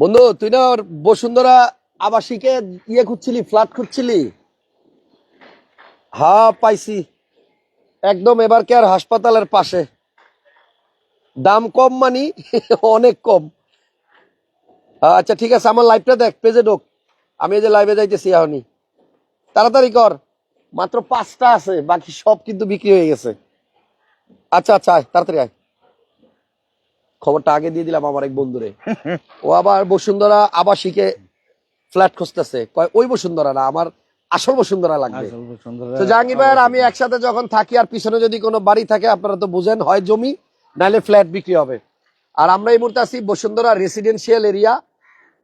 বন্ধু, তুই না বসুন্ধরা আবাসিকে ইয়ে খুঁজছিলি ফ্ল্যাট খুঁজছিলি? হা, পাইছি। একদম এবার কে আর হাসপাতালের পাশে। দাম কম মানি, অনেক কম। আচ্ছা ঠিক আছে, আমার লাইভটা দেখ পেজে ঢোক। আমি এই যে লাইভে যাইতেছি এখনই। তাড়াতাড়ি কর। মাত্র পাঁচটা আছে, বাকি সব কিন্তু বিক্রি হয়ে গেছে। আচ্ছা আচ্ছা তাড়াতাড়ি আয়। খবরটা আগে দিয়ে দিলাম আমার এক বন্ধুরে। ও আবার বসুন্ধরা আবাসিকে ফ্ল্যাট খুঁজতেছে। কয় ওই বসুন্ধরা না আমার আসল বসুন্ধরা লাগবে। তো জাহাঙ্গীর ভাই আমি একসাথে যখন থাকি আর পিছনে যদি কোনো বাড়ি থাকে আপনারা তো বুঝেন হয় জমি নাহলে ফ্ল্যাট বিক্রি হবে। আর আমরা এই মুহূর্তে আছি বসুন্ধরা রেসিডেন্সিয়াল এরিয়া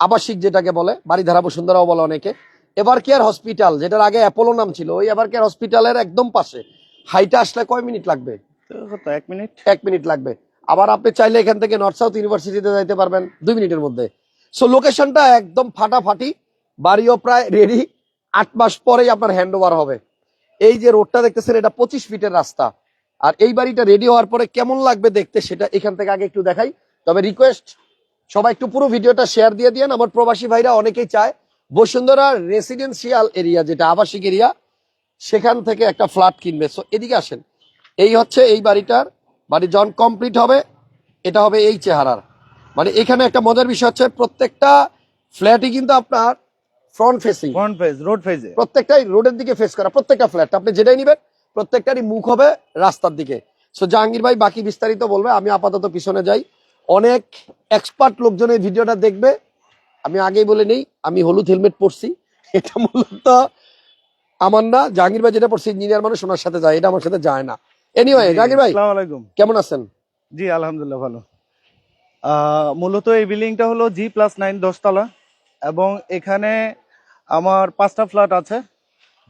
আবাসিক যেটাকে বলে বাড়িধারা বসুন্ধরাও বলে অনেকে। এভার কেয়ার হসপিটাল যেটার আগে অ্যাপোলো নাম ছিল ওই এভার কেয়ার হসপিটালের একদম পাশে। হাইটা আসলে কয় মিনিট লাগবে? এক মিনিট। এক মিনিট লাগবে। আবার আপনি চাইলে এখান থেকে নর্থ সাউথ ইউনিভার্সিটিতে যাইতে পারবেন দুই মিনিটের মধ্যে। সো লোকেশনটা একদম ফাটাফাটি, বাড়িও প্রায় রেডি আট মাস পরেই আপনার হ্যান্ড হবে। এই যে রোডটা দেখতেছেন, এটা পঁচিশ ফিটের রাস্তা। আর এই বাড়িটা রেডি হওয়ার পরে কেমন লাগবে দেখতে, সেটা এখান থেকে আগে একটু দেখাই। তবে রিকোয়েস্ট সবাই একটু পুরো ভিডিওটা শেয়ার দিয়ে দিয়েন। আমার প্রবাসী ভাইরা অনেকেই চায় বসুন্ধরা রেসিডেন্সিয়াল এরিয়া যেটা আবাসিক এরিয়া সেখান থেকে একটা ফ্ল্যাট কিনবে। সো এদিকে আসেন। এই হচ্ছে এই বাড়িটার বাড়ি যখন কমপ্লিট হবে এটা হবে এই চেহারার। মানে এখানে একটা মজার বিষয় হচ্ছে প্রত্যেকটা ফ্ল্যাটই কিন্তু আপনার front facing front face road ফেজে প্রত্যেকটাই রোডের দিকে ফেস করা প্রত্যেকটা ফ্ল্যাট আপনি যেটাই নিবেন প্রত্যেকটারই মুখ হবে রাস্তার দিকে। সো জাহাঙ্গীর ভাই বাকি বিস্তারিত বলবে আমি আপাতত পিছনে যাই। অনেক এক্সপার্ট লোকজন এই ভিডিওটা দেখবে। আমি আগেই বলে নেই আমি হলুদ হেলমেট পরছি। এটা মূলত আমার না জাহাঙ্গীর ভাই যেটা পড়ছি ইঞ্জিনিয়ার মানুষ ওনার সাথে যায় এটা আমার সাথে যায় না। এনিওয়ে জাহাঙ্গীর ভাই আসসালামু আলাইকুম। কেমন আছেন? জি আলহামদুলিল্লাহ ভালো। মূলত এই বিল্ডিংটা হলো জি প্লাস নাইন দশতলা এবং এখানে আমার পাঁচটা ফ্ল্যাট আছে।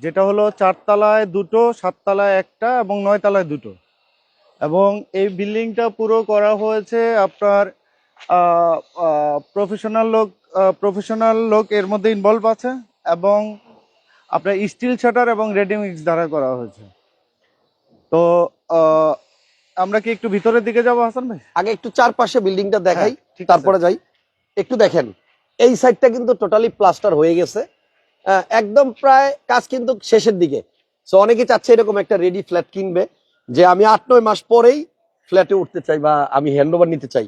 যেটা হলো চারতলায় দুটো সাততলায় একটা এবং নয়তলায় দুটো। এবং এই বিল্ডিংটা পুরো করা হয়েছে আপনার প্রফেশনাল লোক প্রফেশনাল লোক এর মধ্যে ইনভলভ আছে এবং আপনার স্টিল শাটার এবং রেডিমিক্স দ্বারা করা হয়েছে। তো আমরা কি একটু ভিতরের দিকে যাব হাসান ভাই? আগে একটু চারপাশে বিল্ডিংটা দেখাই হ্যাঁ, আছে। তারপরে যাই। একটু দেখেন এই সাইডটা কিন্তু টোটালি প্লাস্টার হয়ে গেছে। একদম প্রায় কাজ কিন্তু শেষের দিকে। সো অনেকে চাচ্ছে এরকম একটা রেডি ফ্ল্যাট কিনবে যে আমি আট নয় মাস পরেই ফ্ল্যাটে উঠতে চাই বা আমি হ্যান্ড ওভার নিতে চাই।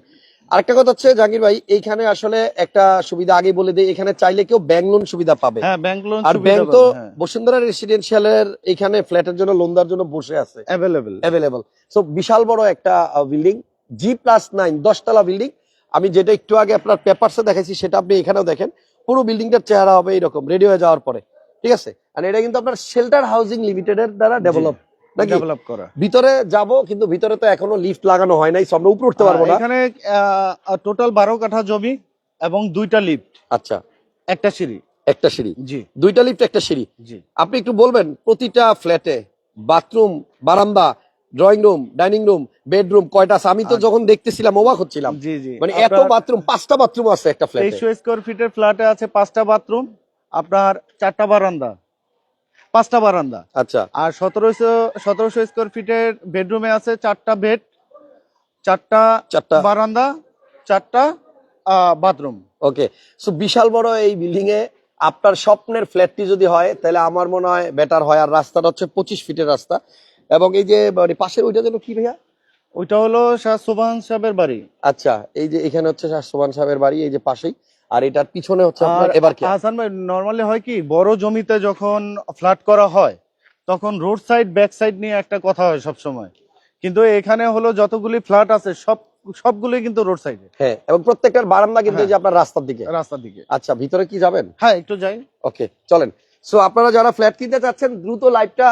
আরেকটা কথা হচ্ছে জাহাঙ্গীর ভাই এইখানে আসলে একটা সুবিধা আগে বলে দিই এখানে চাইলে কেউ ব্যাংক লোন সুবিধা পাবে। হ্যাঁ আর ব্যাংক তো বসুন্ধরা রেসিডেন্সিয়ালের এখানে ফ্ল্যাটের জন্য লোন দেওয়ার জন্য বসে আছে। অ্যাভেলেবেল অ্যাভেলেবল সো বিশাল বড় একটা বিল্ডিং জি প্লাস নাইন দশতলা বিল্ডিং আমি যেটা একটু আগে আপনার পেপারসে দেখাইছি সেটা আপনি এখানেও দেখেন। পুরো বিল্ডিংটার চেহারা হবে এরকম রেডি হয়ে যাওয়ার পরে। ঠিক আছে? আর এটা কিন্তু আপনার শেল্টার হাউজিং লিমিটেডের দ্বারা ডেভেলপ ডেভেলপ করা। ভিতরে যাব কিন্তু ভিতরে তো এখনও লিফট লাগানো হয় নাই আমরা উপরে উঠতে পারব না। এখানে টোটাল বারো কাঠা জমি এবং দুইটা লিফট আচ্ছা। একটা সিঁড়ি। একটা সিঁড়ি। জি। দুইটা লিফট একটা সিঁড়ি। জি। আপনি একটু বলবেন প্রতিটা ফ্ল্যাটে বাথরুম বারান্দা drawing room dining room bedroom কয়টা আছে? আমি তো যখন দেখতেছিলাম অবাক হচ্ছিলাম। জি জি। মানে এত বাথরুম পাঁচটা বাথরুম আছে একটা ফ্ল্যাটে তেইশশো স্কোয়ার ফিটের ফ্ল্যাটে আছে পাঁচটা বাথরুম আপনার চারটা বারান্দা। পাঁচটা বারান্দা। আচ্ছা। আর সতেরোশো সতেরোশো স্কোয়ার ফিটের বেডরুমে আছে চারটা বেড চারটা চারটা। বারান্দা চারটা বাথরুম ওকে সো বিশাল বড় এই বিল্ডিং এ আপনার স্বপ্নের ফ্ল্যাটটি যদি হয় তাহলে আমার মনে হয় বেটার হয়। আর রাস্তাটা হচ্ছে পঁচিশ ফিটের রাস্তা। এবং এই যে মানে পাশের ওইটা যেন কি ভাইয়া? ওইটা হলো শাহ সুবান সাহেবের বাড়ি। আচ্ছা এই যে এখানে হচ্ছে শাহ সোমান সাহেবের বাড়ি এই যে পাশেই। আর এটার পিছনে হচ্ছে আপনার এবার কি হাসান ভাই নর্মালি হয় কি বড় জমিতে যখন ফ্ল্যাট করা হয় তখন রোড সাইড ব্যাক সাইড নিয়ে একটা কথা হয় সব সময় কিন্তু এখানে হলো যতগুলি ফ্ল্যাট আছে সব সবগুলি কিন্তু রোড সাইডে হ্যাঁ এবং প্রত্যেকটার বারান্দা কিন্তু যে আপনার রাস্তার দিকে। রাস্তার দিকে। আচ্ছা ভিতরে কি যাবেন? হ্যাঁ একটু যাই। ওকে চলেন। সো আপনারা যারা ফ্ল্যাট কিনতে চাচ্ছেন দ্রুত লাইভটা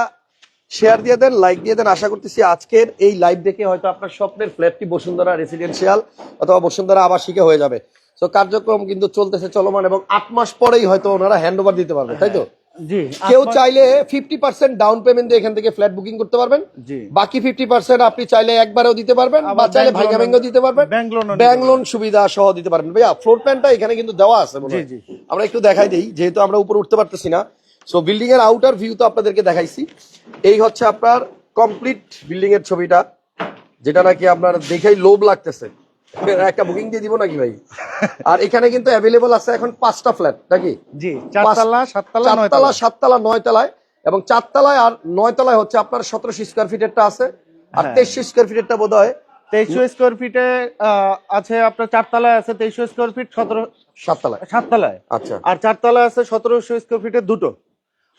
শেয়ার দিয়ে দেন লাইক দিয়ে দেন। আশা করতেছি আজকের এই লাইভ দেখে হয়তো আপনার স্বপ্নের ফ্ল্যাটটি বসুন্ধরা রেসিডেন্সিয়াল অথবা বসুন্ধরা আবাসিকে হয়ে যাবে। সো কার্যক্রম কিন্তু চলতেছে চলমান এবং আট মাস পরেই হয়তো ওনারা হ্যান্ড ওভার দিতে পারবে তাই তো? কেউ চাইলে ফিফটি পার্সেন্ট ডাউন পেমেন্ট দিয়ে এখান থেকে ফ্ল্যাট বুকিং করতে পারবেন। বাকি ফিফটি পার্সেন্ট আপনি চাইলে একবারেও দিতে পারবেন বা চাইলে ভাইগা ভেঙ্গেও দিতে পারবেন। ব্যাংক লোন সুবিধা সহ দিতে পারবেন। ভাইয়া ফ্লোর প্ল্যানটা এখানে কিন্তু দেওয়া আছে হয়। আমরা একটু দেখাই দিই যেহেতু আমরা উপরে উঠতে পারতেছি না। সো বিল্ডিং এর আউটার ভিউ তো আপনাদেরকে দেখাইছি। এই হচ্ছে আপনার কমপ্লিট বিল্ডিং এর ছবিটা যেটা নাকি আপনার দেখেই লোভ লাগতেছে। একটা বুকিং দিয়ে দিব নাকি ভাই? আর এখানে কিন্তু অ্যাভেলেবল আছে এখন পাঁচটা ফ্ল্যাট নাকি? জি চারতলা সাততলা চারতলা নয়তলা সাততলা নয়তলায়। এবং চারতলায় আর নয়তলায় হচ্ছে আপনার সতেরোশো স্কোয়ার ফিটেরটা আছে। আর হ্যাঁ। তেইশশো স্কোয়ার ফিটেরটা বোধ হয় তেইশশো স্কোয়ার ফিটে আছে আপনার চারতলায় আছে তেইশশো স্কোয়ার ফিট সতেরো সাততলায়। সাততলায়। আচ্ছা। আর চারতলায় আছে সতেরোশো স্কোয়ার ফিটের দুটো।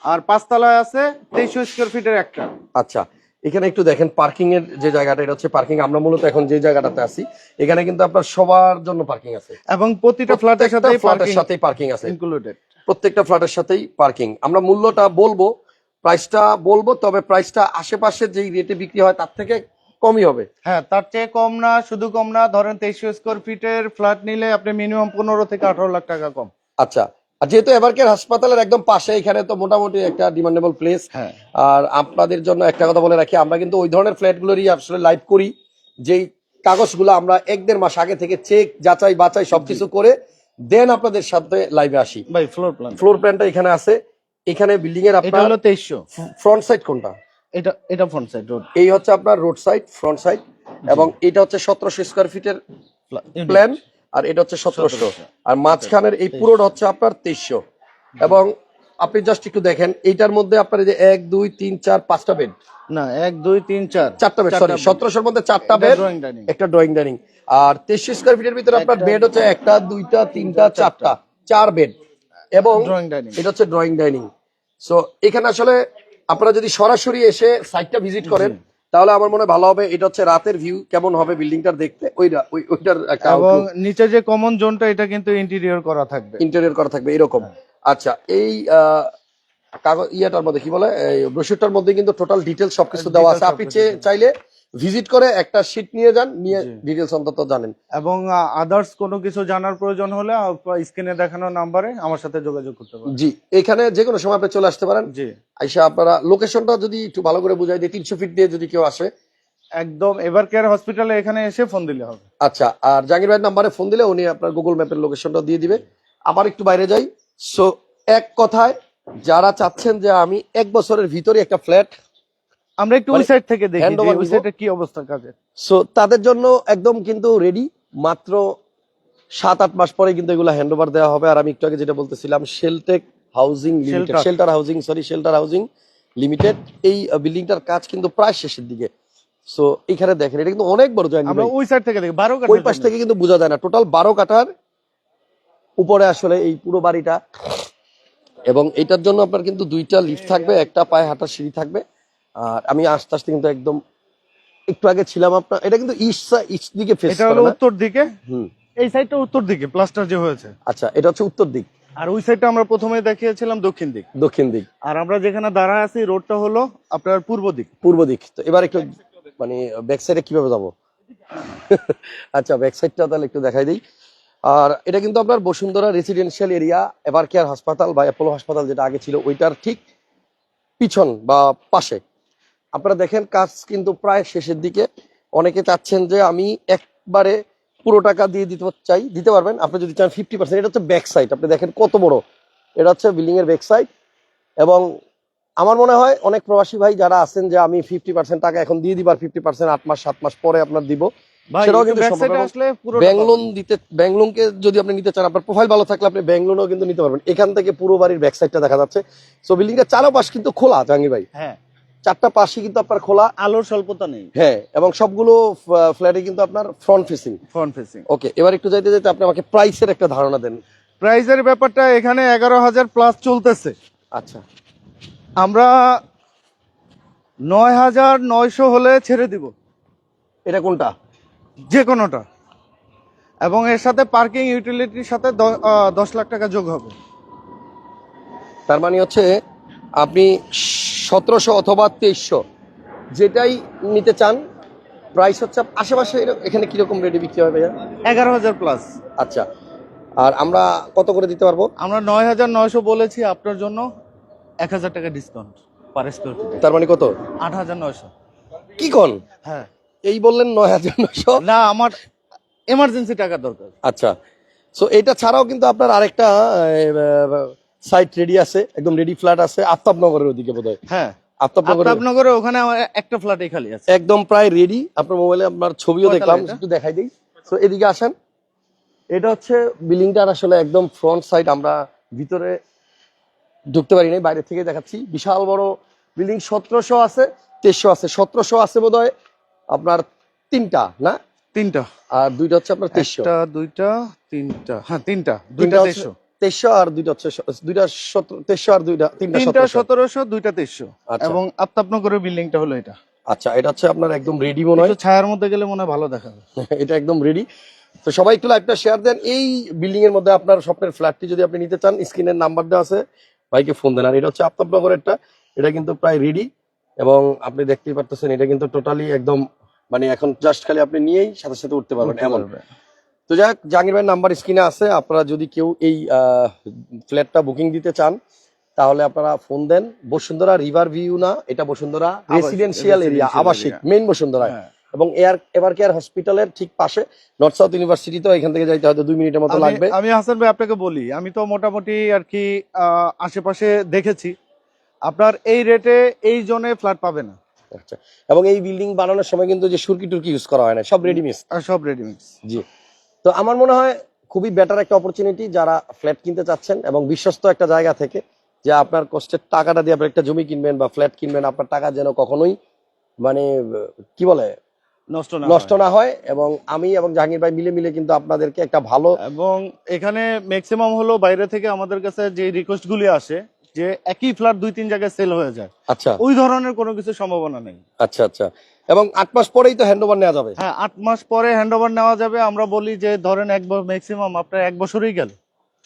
আর পাঁচতলায় আছে তেইশশো স্কোয়ার ফিটের একটা। আচ্ছা। এখানে একটু দেখেন পার্কিং এর যে জায়গাটা এটা হচ্ছে পার্কিং আমরা মূলত এখন যে জায়গাটাতে আছি এখানে কিন্তু আপনার সবার জন্য পার্কিং আছে। এবং প্রতিটা ফ্ল্যাটের সাথে ফ্ল্যাটের সাথেই পার্কিং আছে। ইনক্লুডেড প্রত্যেকটা ফ্ল্যাটের সাথেই পার্কিং আমরা মূল্যটা বলব প্রাইসটা বলব তবে প্রাইসটা আশেপাশে যেই রেটে বিক্রি হয় তার থেকে কমই হবে। হ্যাঁ তার চেয়ে কম না শুধু কম না ধরেন তেইশশো স্কোয়ার ফিটের ফ্ল্যাট নিলে আপনি মিনিমাম পনেরো থেকে আঠারো লাখ টাকা কম। আচ্ছা আর যেহেতু এবারকের হাসপাতালের একদম পাশে এখানে তো মোটামুটি একটা ডিমান্ডেবল প্লেস হ্যাঁ। আর আপনাদের জন্য একটা কথা বলে রাখি আমরা কিন্তু ওই ধরনের ফ্ল্যাটগুলোরই আসলে লাইভ করি। যেই কাগজগুলো আমরা এক দেড় মাস আগে থেকে চেক যাচাই বাছাই সবকিছু করে দেন আপনাদের সাথে লাইভে আসি। ভাই ফ্লোর প্ল্যান ফ্লোর প্ল্যানটা এখানে আছে। এখানে বিল্ডিং এর এটা আপনার হলো তেইশশো। ফ্রন্ট সাইড কোনটা? এটা এটা ফ্রন্ট সাইড রোড এই হচ্ছে আপনার রোড সাইড ফ্রন্ট সাইড এবং এটা হচ্ছে সতেরোশো স্কোয়ার ফিটের প্ল্যান আর এটা হচ্ছে সতেরোশো। আর মাঝখানের এই পুরোটা হচ্ছে আপনার তেইশশো। এবং আপনি জাস্ট একটু দেখেন এইটার মধ্যে আপনার যে এক দুই তিন চার পাঁচটা বেড না এক দুই তিন চার। চারটা বেড সরি সতেরোশোর মধ্যে চারটা বেড একটা ড্রয়িং ডাইনিং আর তেইশশো স্কোয়ার ফিটের ভিতরে আপনার বেড হচ্ছে একটা দুইটা তিনটা চারটা। চার বেড এবং এটা হচ্ছে ড্রয়িং ডাইনিং সো এখানে আসলে আপনারা যদি সরাসরি এসে সাইটটা ভিজিট করেন তাহলে আমার মনে হয় ভালো হবে। এটা হচ্ছে রাতের ভিউ কেমন হবে বিল্ডিংটার দেখতে? ওইটা ওই ওইটার এবং নিচে যে কমন জোনটা এটা কিন্তু ইন্টেরিয়র করা থাকবে। ইন্টেরিয়র করা থাকবে এরকম। আচ্ছা এই কাগজ ইয়াটার মধ্যে কি বলে? ব্রোশারটার মধ্যে কিন্তু টোটাল ডিটেলস সবকিছু দেওয়া আছে। আপনি চাইলে ভিজিট করে একটা শিট নিয়ে যান নিয়ে ডিটেলস অন্তত জানেন। এবং আদার্স কোনো কিছু জানার প্রয়োজন হলে স্ক্রিনে দেখানো নাম্বারে আমার সাথে যোগাযোগ করতে পারেন। জি এখানে যে কোনো সময় আপনি চলে আসতে পারেন। জি। আইসা আপনারা লোকেশনটা যদি একটু ভালো করে বুঝাই দিই তিনশো ফিট দিয়ে যদি কেউ আসে। একদম এভার কেয়ার হসপিটালে এখানে এসে ফোন দিলে হবে। আচ্ছা আর জাহাঙ্গীর ভাইয়ের নাম্বারে ফোন দিলে উনি আপনার গুগল ম্যাপের লোকেশনটা দিয়ে দিবে। আবার একটু বাইরে যাই। সো এক কথায় যারা চাচ্ছেন যে আমি এক বছরের ভিতরে একটা ফ্ল্যাট আমরা একটু ওই মানে সাইড থেকে দেখি ওই সাইডে কি অবস্থা কাজে সো তাদের জন্য একদম কিন্তু রেডি মাত্র সাত আট মাস পরে কিন্তু এগুলো হ্যান্ড ওভার দেওয়া হবে। আর আমি একটু আগে যেটা বলতেছিলাম Sheltech housing limited shelter housing sorry shelter housing limited এই বিল্ডিংটার কাজ কিন্তু প্রায় শেষের দিকে। সো এখানে দেখেন এটা কিন্তু অনেক বড় জায়গা আমরা ওই সাইড থেকে দেখি বারো কাঠা ওই পাশ থেকে কিন্তু বোঝা যায় না। টোটাল বারো কাঠার উপরে আসলে এই পুরো বাড়িটা। এবং এটার জন্য আপনার কিন্তু দুইটা লিফট থাকবে একটা পায়ে হাঁটার সিঁড়ি থাকবে। আর আমি আস্তে আস্তে কিন্তু একদম একটু আগে ছিলাম আপনার এটা কিন্তু ইস্ট ইস্ট দিকে ফেস এটা হলো উত্তর দিকে। হুম। এই সাইডটা উত্তর দিকে প্লাস্টার যে হয়েছে। আচ্ছা এটা হচ্ছে উত্তর দিক। আর ওই সাইডটা আমরা প্রথমে দেখিয়েছিলাম দক্ষিণ দিক। দক্ষিণ দিক। আর আমরা যেখানে দাঁড়ায় আছি রোডটা হলো আপনার পূর্ব দিক। পূর্ব দিক। তো এবার একটু মানে ব্যাক সাইডে কীভাবে যাব? আচ্ছা ব্যাক সাইডটা তাহলে একটু দেখাই দিই। আর এটা কিন্তু আপনার Bashundhara residential area Evercare হাসপাতাল বা অ্যাপোলো হাসপাতাল যেটা আগে ছিল ওইটার ঠিক পিছন বা পাশে। আপনারা দেখেন কাজ কিন্তু প্রায় শেষের দিকে। অনেকে চাচ্ছেন যে আমি একবারে পুরো টাকা দিয়ে দিতে চাই দিতে পারবেন। আপনি যদি চান ফিফটি পার্সেন্ট এটা হচ্ছে ব্যাক সাইড আপনি দেখেন কত বড়। এটা হচ্ছে বিল্ডিং এর ব্যাক সাইড এবং আমার মনে হয় অনেক প্রবাসী ভাই যারা আছেন যে আমি ফিফটি পার্সেন্ট টাকা এখন দিয়ে দিবার ফিফটি পার্সেন্ট আট মাস সাত মাস পরে আপনার দিব সেটাও কিন্তু ব্যাক সাইডে সম্ভব। আসলে পুরো ব্যাংক লোন দিতে ব্যাংক লোনকে যদি আপনি নিতে চান আপনার প্রোফাইল ভালো থাকলে আপনি ব্যাংক লোনও কিন্তু নিতে পারবেন। এখান থেকে পুরো বাড়ির ব্যাক সাইডটা দেখা যাচ্ছে। সো বিল্ডিংটা চারো পাশ কিন্তু খোলা জাহাঙ্গীর ভাই। হ্যাঁ। চারটা পাশে কিন্তু আপনার খোলা। আলোর স্বল্পতা নেই। হ্যাঁ এবং সবগুলো ফ্ল্যাটে কিন্তু আপনার front facing front facing okay এবার একটু যাইতে যাইতে আপনি আমাকে প্রাইসের একটা ধারণা দেন। প্রাইজের ব্যাপারটা এখানে এগারো হাজার প্লাস চলতেছে। আচ্ছা। আমরা নয় হাজার নয়শো হলে ছেড়ে দিব। এটা কোনটা? যে কোনোটা। এবং এর সাথে পার্কিং ইউটিলিটির সাথে দশ লাখ টাকা যোগ হবে। তার মানে হচ্ছে আপনি সতেরোশো অথবা তেইশশো। যেটাই নিতে চান প্রাইস হচ্ছে আশেপাশে এখানে কীরকম রেটে বিক্রি হবে এগারো হাজার প্লাস আচ্ছা। আর আমরা কত করে দিতে পারব? আমরা নয় হাজার নয়শো বলেছি আপনার জন্য এক হাজার টাকা ডিসকাউন্ট পার স্কোয়ার ফিটে তার মানে কত? আট হাজার নয়শো। কি কন? হ্যাঁ। এই বললেন নয় হাজার নশো না আমার এমার্জেন্সি টাকা দরকার। আচ্ছা। সো এটা ছাড়াও কিন্তু আপনার আরেকটা সাইট রেডি আছে একদম রেডি ফ্ল্যাট আছে আফতাবনগরের ওদিকে বোধ হয় আফতাবনগরে ওখানে আমার একটা ফ্ল্যাটই খালি আছে। একদম প্রায় রেডি আপনার মোবাইলে আপনার ছবিও দেখলাম একটু দেখাই দিই। তো এদিকে আসেন। এটা হচ্ছে বিল্ডিংটার আসলে একদম ফ্রন্ট সাইড আমরা ভিতরে ঢুকতে পারি নাই বাইরে থেকে দেখাচ্ছি। বিশাল বড় বিল্ডিং সতেরোশো আছে তেইশশো আছে সতেরোশো আছে বোধ আপনার তিনটা না? তিনটা। আর দুইটা হচ্ছে আপনার তেইশশো। দুইটা তিনটা হ্যাঁ তিনটা দুইটা তেইশশো। তেইশশো আর দুইটা হচ্ছে দুইটা তেইশশো আর দুইটা তিনটা তিনটা সতেরোশো। সতেরোশো দুইটা তেইশশো। আচ্ছা। এবং আফতাবনগরের বিল্ডিংটা হলো এটা। আচ্ছা এটা হচ্ছে আপনার একদম রেডি মনে হয়। ছায়ার মধ্যে গেলে মনে হয় ভালো দেখাবে এটা একদম রেডি তো সবাই একটু লাইভটা শেয়ার দেন। এই বিল্ডিং এর মধ্যে আপনার স্বপ্নের ফ্ল্যাটটি যদি আপনি নিতে চান স্ক্রিনের নাম্বার দেওয়া আছে। ভাইকে ফোন দেন। আর এটা হচ্ছে আফতাবনগরেরটা। এটা কিন্তু প্রায় রেডি এবং আপনি দেখতেই পারতেছেন এটা কিন্তু টোটালি একদম মানে এখন জাস্ট খালি আপনি নিয়েই সাথে সাথে উঠতে পারবেন এমন। তো যাই হোক জাহাঙ্গীর ভাইয়ের নাম্বার স্ক্রিনে আছে। আপনারা যদি কেউ এই ফ্ল্যাটটা বুকিং দিতে চান তাহলে আপনারা ফোন দেন। বসুন্ধরা রিভার ভিউ না এটা বসুন্ধরা রেসিডেন্সিয়াল এরিয়া আবাসিক। মেইন বসুন্ধরা। হ্যাঁ। এবং এয়ার এভার কেয়ার হসপিটালের ঠিক পাশে? নর্থ সাউথ ইউনিভার্সিটি তো এখান থেকে যাইতে হয়তো দুই মিনিটের মতো লাগবে। আমি হাসান ভাই আপনাকে বলি আমি তো মোটামুটি আর কি আশেপাশে দেখেছি। আপনার এই রেটে এই জোনে ফ্ল্যাট পাবে না। আচ্ছা। এবং এই বিল্ডিং বানানোর সময় কিন্তু যে সুরকি টুরকি ইউজ করা হয় না সব রেডিমিক্স সব রেডিমিক্স জি। তো আমার মনে হয় খুবই বেটার একটা অপরচুনিটি যারা ফ্ল্যাট কিনতে চাচ্ছেন এবং বিশ্বস্ত একটা জায়গা থেকে যে আপনার কষ্টের টাকাটা দিয়ে আপনি একটা জমি কিনবেন বা ফ্ল্যাট কিনবেন আপনার টাকা যেন কখনোই মানে কি বলে নষ্ট না নষ্ট হয়। না হয় এবং আমি এবং জাহাঙ্গীর ভাই মিলে মিলে কিন্তু আপনাদেরকে একটা ভালো এবং এখানে ম্যাক্সিমাম হলো বাইরে থেকে আমাদের কাছে যে রিকোয়েস্ট গুলি আসে যে একই ফ্ল্যাট দুই তিন জায়গায় সেল হয়ে যায়। আচ্ছা। ওই ধরনের কোনো কিছু সম্ভাবনা নেই। আচ্ছা আচ্ছা। এবং আট মাস পরেই তো হ্যান্ড ওভার নেওয়া যাবে? হ্যাঁ আট মাস পরে হ্যান্ড ওভার নেওয়া যাবে। আমরা বলি যে ধরেন এক ম্যাক্সিমাম আপনার এক বছরই গেল।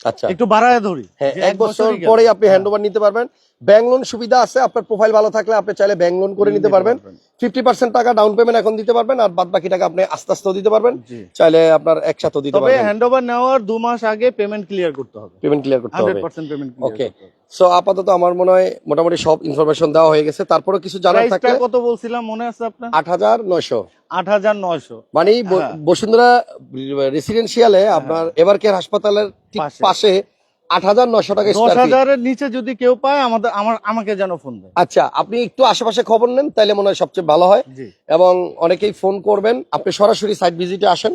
আচ্ছা। একটু বাড়ায় ধরি। হ্যাঁ এক বছর পরেই আপনি হ্যাঁ। হ্যান্ড ওভার নিতে পারবেন। ব্যাংক লোন সুবিধা আছে আপনার প্রোফাইল ভালো থাকলে আপনি চাইলে ব্যাংক লোন করে নিতে পারবেন। ফিফটি পার্সেন্ট টাকা ডাউন পেমেন্ট এখন দিতে পারবেন আর বাদ বাকি টাকা আপনি আস্তে আস্তেও দিতে পারবেন। চাইলে আপনার একসাথেও দিতে পারবেন। হ্যান্ড ওভার নেওয়ার দু মাস আগে পেমেন্ট ক্লিয়ার করতে হবে। পেমেন্ট ক্লিয়ার করতে হবে। Okay. সো আপাতত আমার মনে হয় মোটামুটি সব ইনফরমেশন দেওয়া হয়ে গেছে। তারপরে কিছু জানার থাকলে কত বলছিলাম মনে আছে আপনার? আট হাজার নয়শো। আট হাজার নয়শো। মানে হ্যাঁ। বসুন্ধরা রেসিডেন্সিয়ালে আপনার এভার কেয়ার হাসপাতালের ঠিক পাশে। পাশে আট হাজার নয়শো টাকা দশ স্কোয়ার ফিট হাজারের নিচে যদি কেউ পায় আমাদের আমার আমাকে যেন ফোন দেয়। আচ্ছা আপনি একটু আশেপাশে খবর নেন তাইলে মনে হয় সবচেয়ে ভালো হয়। এবং অনেকেই ফোন করবেন। আপনি সরাসরি সাইট ভিজিটে আসেন।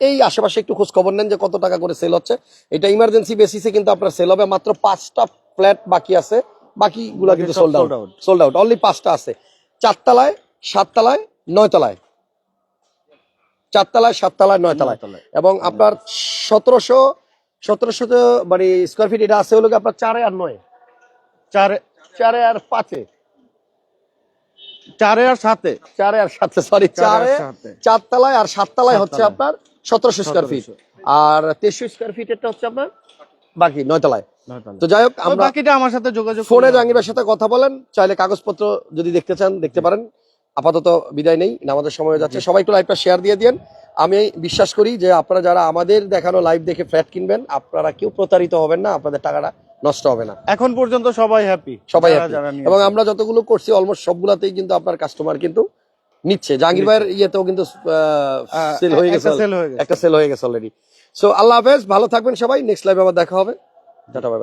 এই আশেপাশে একটু খোঁজ খবর নেন যে কত টাকা করে সেল হচ্ছে। এটা ইমার্জেন্সি বেসিসে কিন্তু আপনার সেল হবে মাত্র পাঁচটা ফ্ল্যাট বাকি আছে বাকিগুলা বাকি কিন্তু sold out. Sold out only পাঁচটা আছে। চারতলায় সাততলায় নয়তলায়। চারতলায় সাততলায় নয়তলায়। এবং আপনার সতেরোশো সতেরোশো মানে স্কোয়ার ফিট এটা আছে হলো আপনার চারে আর নয়? চারে। চারে আর পাঁচে? চারে আর সাথে চারে আর সাথে সরি চারে চারে আর সাতে। চারতলায় আর সাততলায় হচ্ছে আপনার সতেরোশো স্কোয়ার ফিট আর তেইশশো স্কোয়ার ফিট এটা হচ্ছে আপনার বাকি নয়তলায়। তো যাই হোক আমরা বাকিটা আমার সাথে যোগাযোগ ফোনে জাহাঙ্গীরের সাথে কথা বলেন চাইলে কাগজপত্র যদি দেখতে চান দেখতে পারেন। আপাতত বিদায় নেই আমাদের সময় হয়ে যাচ্ছে। সবাই একটু লাইভটা শেয়ার দিয়ে দিন আমি বিশ্বাস করি যে আপনারা যারা আমাদের দেখানো লাইভ দেখে ফ্ল্যাট কিনবেন আপনারা কেউ প্রতারিত হবেন না আপনাদের টাকাটা নষ্ট হবে না। এখন পর্যন্ত সবাই হ্যাপি সবাই happy। এবং আমরা যতগুলো করছি অলমোস্ট সবগুলাতেই কিন্তু আপনার কাস্টমার কিন্তু নিচ্ছে। জাহাঙ্গীর ভাইয়ের ইয়েতেও কিন্তু সেল হয়ে গেছে সেল হয়ে গেছে। একটা সেল হয়ে গেছে অলরেডি সো আল্লাহ হাফেজ ভালো থাকবেন সবাই। নেক্সট লাইভে আবার দেখা হবে। Chao, chao, bye, bye.